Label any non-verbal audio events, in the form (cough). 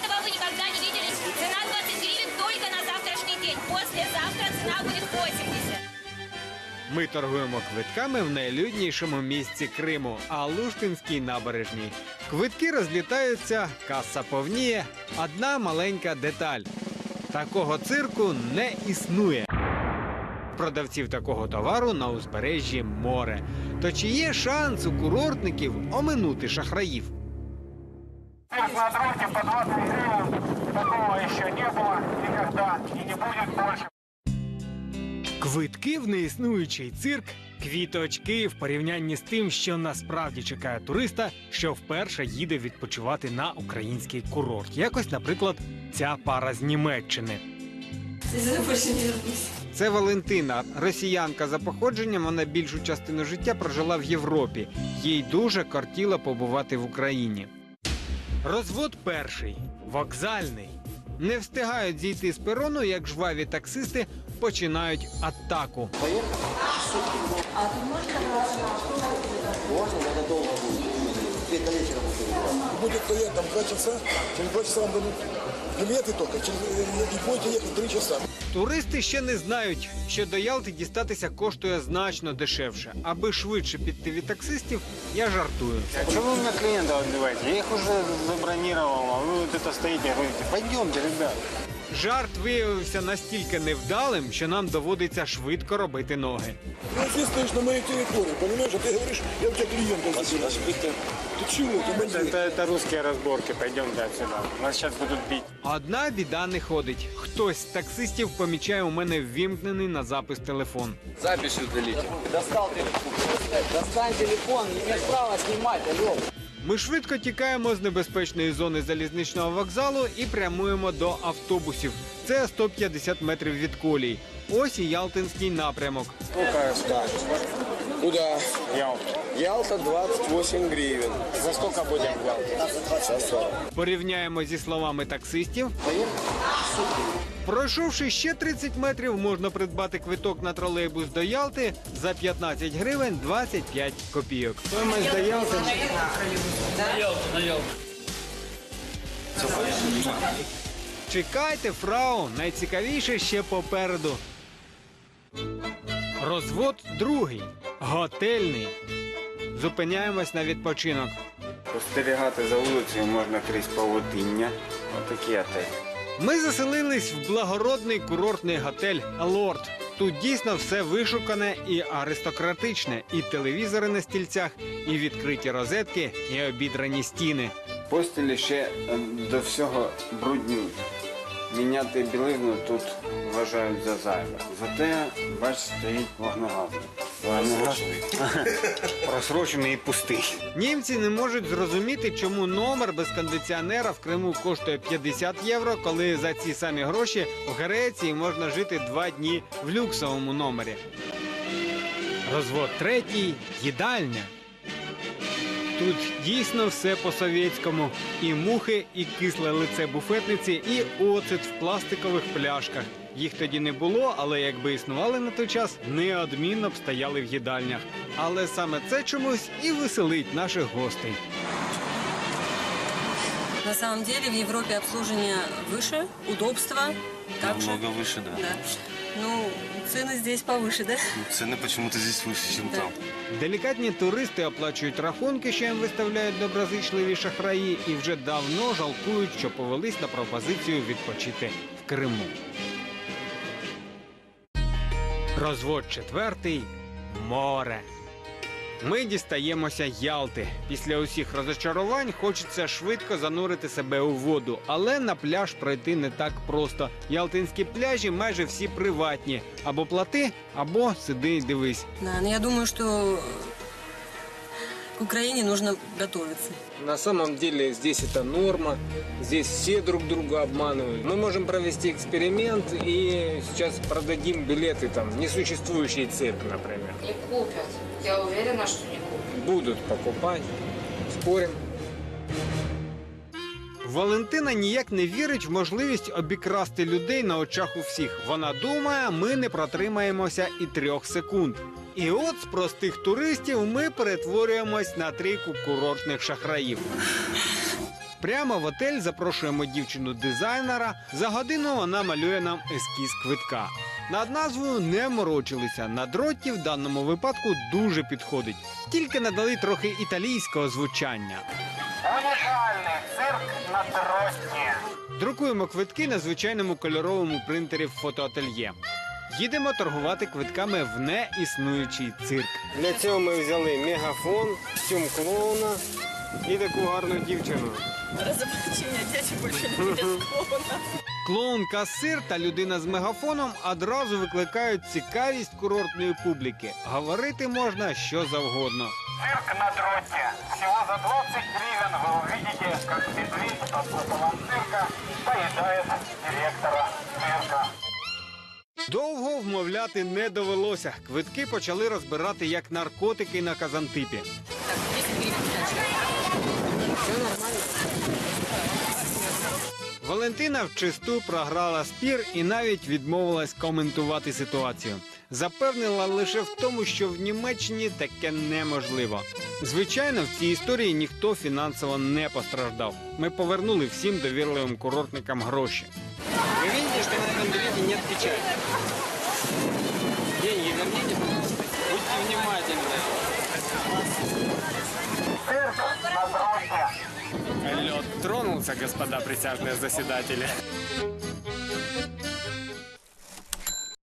Этого вы никогда не видели. Цена 20 гривен только на завтрашний день. Послезавтра цена будет 80. Ми торгуємо квитками в найлюднішому місці Криму Алуштинській набережній. Квитки розлітаються, каса повніє. Одна маленька деталь: такого цирку не існує. Продавців такого товару на узбережжі море. То чи є шанс у курортників оминути шахраїв? Цирк на дроте по 20 гривен. Такого еще не было никогда и не будет больше. Квитки в неіснуючий цирк, квіточки в порівнянні з тим, що насправді чекає туриста, що вперше їде відпочивати на український курорт. Якось, наприклад, ця пара з Німеччини. Це Валентина, росіянка за походженням. Вона більшу частину життя прожила в Європі. Їй дуже кортіло побувати в Україні. Розвод перший вокзальний. Не встигають зійти з перону, як жваві таксисти починають атаку. Будет стоять там два часа, через два часа вам дадут билеты только, через, и будете ехать три часа. Туристи ще не знають, що до Ялти дістатися коштує значно дешевше. Аби швидше піти від таксистів, я жартую. А что вы на клиента отбиваете? Я их уже забронировал, а вы вот это стоите, говорите, пойдемте, ребят. Жарт виявився настільки невдалим, що нам доводиться швидко робити ноги. Ну, ты стоишь на моей территории, понимаешь, а ты говоришь, я у тебя клиента забираю. Ты чего, ты Это, бандит? это, это русские разборки, пойдемте отсюда. Нас сейчас будут бить. Одна біда не ходить. Хтось з таксистів помічає у мене ввімкнений на запис телефон. Запись удалите. Достал телефон. Достань телефон, не имеешь права снимать, алло. Ми швидко тікаємо з небезпечної зони залізничного вокзалу і прямуємо до автобусів. Це 150 метрів від колій. Ось і Ялтинський напрямок. Сколько стоит? Куда? Ялта. Ялта 28 гривен. За сколько будем в Ялте? Порівняємо зі словами таксистів. Пройшовши ще 30 метрів, можна придбати квиток на тролейбус до Ялти за 15 гривень 25 копійок. Стоїмость до Ялти. Чекайте, фрау, найцікавіше ще попереду. Розвод другий, готельний. Зупиняємось на відпочинок. Спостерігати за вулицею можна крізь павутиння. Отакі отелі. Ми заселились в благородний курортний готель Лорд. Тут дійсно все вишукане і аристократичне, і телевізори на стільцях, і відкриті розетки, і обідрані стіни. Постілі ще е, до всього бруднюють. Міняти білизну тут вважають за зайве. Зате, бач, стоїть вогнегасник. (laughs) Просрочений і пустий. Німці не можуть зрозуміти, чому номер без кондиціонера в Криму коштує 50 євро, коли за ці самі гроші в Греції можна жити два дні в люксовому номері. Розвод третій їдальня. Тут дійсно все по-совєтському. І мухи, і кисле лице буфетниці, і оцет в пластикових пляшках. Їх тоді не було, але якби існували на той час, неодмінно б стояли в їдальнях. Але саме це чомусь і веселить наших гостей. На самом деле в Европе обслуживание выше, удобство также. Намного выше, да. Да. Ну, цены здесь повыше, да? Цены почему-то здесь выше, чем Да. там. Делікатні туристи оплачують рахунки, що їм виставляють доброзичливі шахраї, і вже давно жалкують, що повелись на пропозицію відпочити в Криму. Розвод четвертий море. Ми дістаємося Ялти. Після усіх розочарувань хочеться швидко занурити себе у воду, але на пляж пройти не так просто. Ялтинські пляжі майже всі приватні. Або плати, або сиди і дивись. Да, но я думаю, к Украине нужно готовиться. На самом деле здесь это норма, здесь все друг друга обманывают. Мы можем провести эксперимент и сейчас продадим билеты там, несуществующий цирк, например. Не купят. Я уверена, что не купят. Будут покупать, спорим. Валентина ніяк не вірить в можливість обікрасти людей на очах у всіх. Вона думає, ми не протримаємося і трьох секунд. І от з простих туристів ми перетворюємось на трійку курортних шахраїв. Прямо в отель запрошуємо дівчину-дизайнера. За годину вона малює нам ескіз квитка. Над назвою не морочилися. На дроті в даному випадку дуже підходить. Тільки надали трохи італійського звучання. Унікальний цирк на дротні. Друкуємо квитки на звичайному кольоровому принтері в фотоательє. Їдемо торгувати квитками в неіснуючий цирк. Для цього ми взяли мегафон, костюм клоуна і таку гарну дівчину. Разоблачи меня, дети больше не клоуна. Клоун-касир та людина з мегафоном одразу викликають цікавість курортної публіки. Говорити можна що завгодно. Цирк на дроте. Всего за 20 гривен вы увидите, как медведь под куполом цирка поедает директора цирка. Довго вмовляти не довелося. Квитки почали розбирати як наркотики на Казантипі. Так, 10 гривен сдачи. Валентина вчисту програла спір і навіть відмовилась коментувати ситуацію. Запевнила лише в тому, що в Німеччині таке неможливо. Звичайно, в цій історії ніхто фінансово не постраждав. Ми повернули всім довірливим курортникам гроші. Що на цьому білеті нет печати. Деньги верните, пожалуйста. Будьте внимательны. Лед тронулся, господа присяжные заседатели.